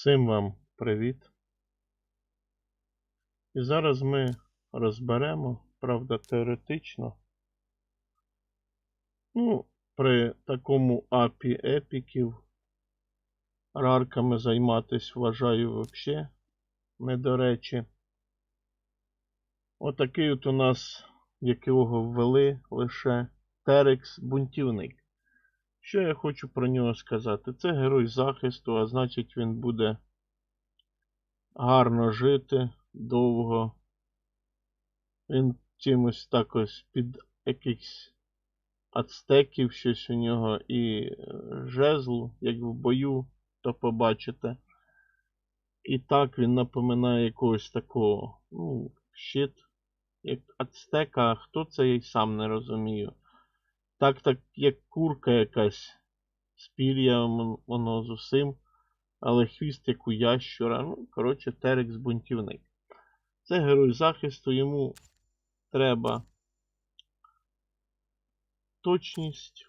Всім вам привіт. І зараз ми розберемо, правда, теоретично. Ну, при такому апі епіків рарками займатись вважаю взагалі не до речі. Отакий от у нас, якого ввели лише Терекс бунтівник. Що я хочу про нього сказати? Це герой захисту, а значить він буде гарно жити довго. Він чимось так ось під якихось ацтеків щось у нього і е, жезл, як в бою, то побачите. І так він напоминає якогось такого, ну, щит, як ацтека, хто це я й сам не розумію. Так, так, як курка якась з пір'ям воно з усім, але хвіст як у ящура. Ну, коротше, Терекс бунтівник. Це герой захисту, йому треба точність.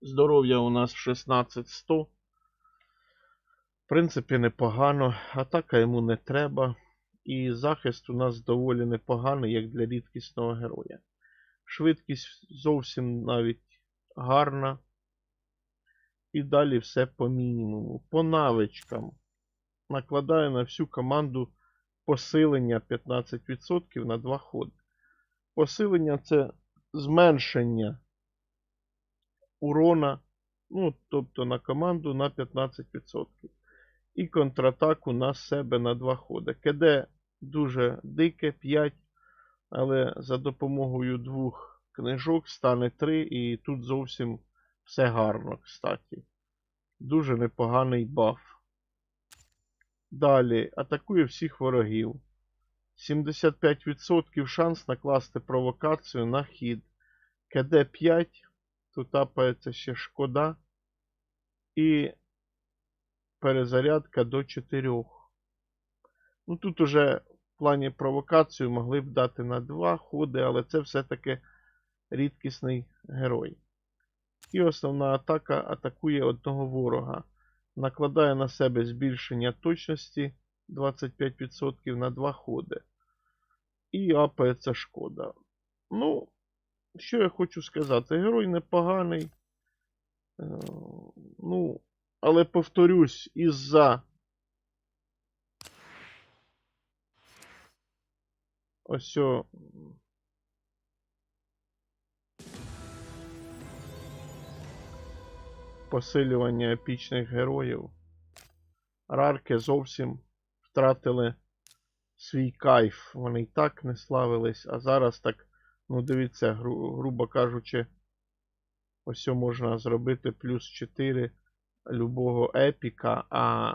Здоров'я у нас 16100. В принципі, непогано. Атака йому не треба. І захист у нас доволі непоганий, як для рідкісного героя. Швидкість зовсім навіть гарна. І далі все по мінімуму. По навичкам. Накладає на всю команду посилення 15% на 2 ходи. Посилення це зменшення урона, ну, тобто на команду на 15%. І контратаку на себе на 2 ходи. КД дуже дике 5, але за допомогою двох книжок стане 3, і тут зовсім все гарно, кстати. Дуже непоганий баф. Далі атакує всіх ворогів. 75% шанс накласти провокацію на хід. КД 5. Тут тапається ще шкода. І перезарядка до 4. Ну тут уже плані провокацію могли б дати на 2 ходи, але це все-таки рідкісний герой. І основна атака атакує одного ворога. Накладає на себе збільшення точності 25% на 2 ходи. І апається шкода. Ну, що я хочу сказати? Герой непоганий. Е, Ну, але повторюсь, із-за ось о, посилювання епічних героїв. Рарки зовсім втратили свій кайф. Вони і так не славились, а зараз так, ну дивіться, гру, грубо кажучи, ось можна зробити плюс 4 любого епіка, а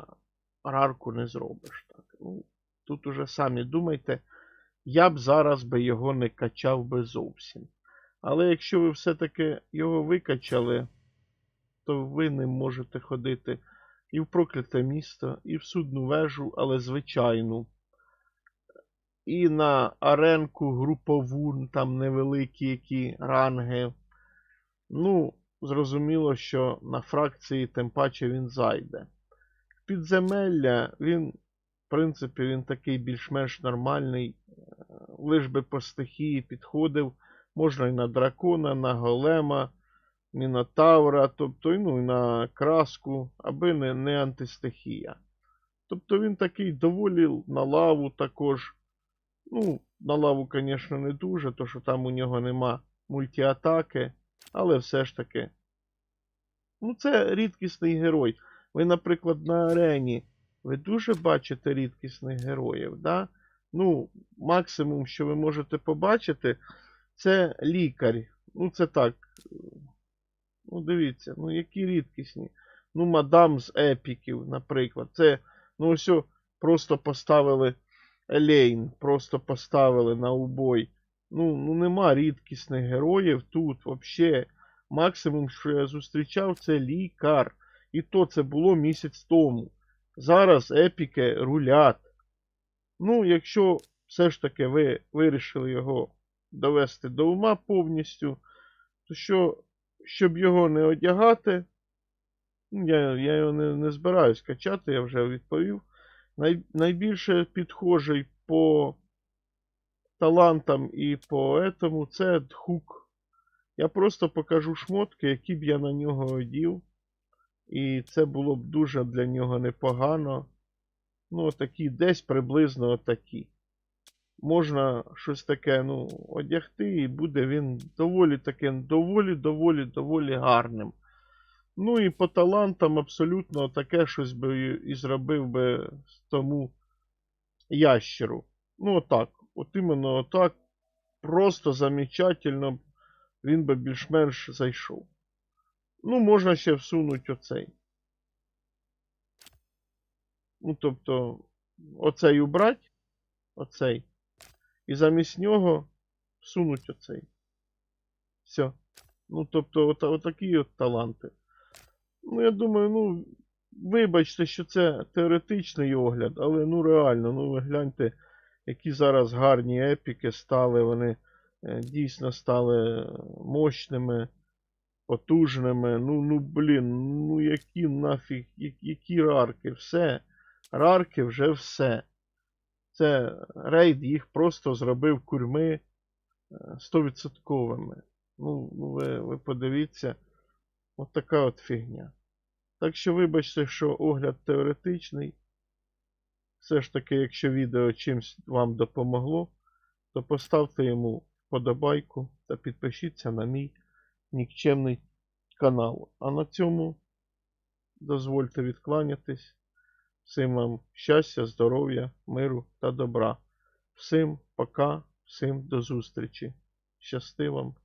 рарку не зробиш. Так. Ну, тут уже самі думайте, я б зараз би його не качав би зовсім. Але якщо ви все-таки його викачали, то ви не можете ходити і в прокляте місто, і в судну вежу, але звичайну. І на аренку групову, там невеликі які ранги. Ну, зрозуміло, що на фракції тим паче він зайде. Підземелля, він, в принципі, він такий більш-менш нормальний. Лиш би по стихії підходив. Можна і на дракона, на голема, мінотавра, тобто і, ну, і на краску, аби не, не антистихія. Тобто він такий доволі на лаву також. Ну, на лаву, звісно, не дуже, то що там у нього нема мультиатаки, але все ж таки. Ну, це рідкісний герой. Ви, наприклад, на арені ви дуже бачите рідкісних героїв, да? Ну, максимум, що ви можете побачити, це лікар. Ну, це так. Ну, дивіться, ну які рідкісні. Ну, мадам з епіків, наприклад. Це, ну, ось просто поставили Елейн, просто поставили на убой. Ну, ну нема рідкісних героїв тут взагалі. Максимум, що я зустрічав, це лікар. І то це було місяць тому. Зараз епіки рулять. Ну, якщо все ж таки ви вирішили його довести до ума повністю, то що, щоб його не одягати, Ну, Я, я його не, не збираюсь качати, я вже відповів. Най, найбільше підхожий по талантам і по этому це хук. Я просто покажу шмотки, які б я на нього одів. І це було б дуже для нього непогано. Ну, отакі, десь приблизно отакі. Можна щось таке, ну, одягти, і буде він доволі таким, доволі, доволі, гарним. Ну і по талантам абсолютно таке щось би і зробив би тому ящеру. Ну, отак. От іменно отак. Просто замечательно. Він би більш-менш зайшов. Ну, можна ще всунути оцей. Ну, тобто, оцей убрать, оцей. І замість нього всунуть оцей. Все. Ну, тобто, от, отакі от таланти. Ну, я думаю, ну, вибачте, що це теоретичний огляд, але ну реально, ну ви гляньте, які зараз гарні епіки стали, вони е, дійсно стали е, мощними, потужними. Ну, ну, блін, ну які нафіг, які рарки, все. Рарки вже все. Це рейд їх просто зробив курми е, стовідсотковими. Ну, ну ви, ви подивіться, от така от фігня. Так що вибачте, що огляд теоретичний. Все ж таки, якщо відео чимсь вам допомогло, то поставте йому вподобайку та підпишіться на мій нікчемний канал. А на цьому дозвольте відкланятись. Всім вам щастя, здоров'я, миру та добра. Всім пока, всім до зустрічі. Щасти вам!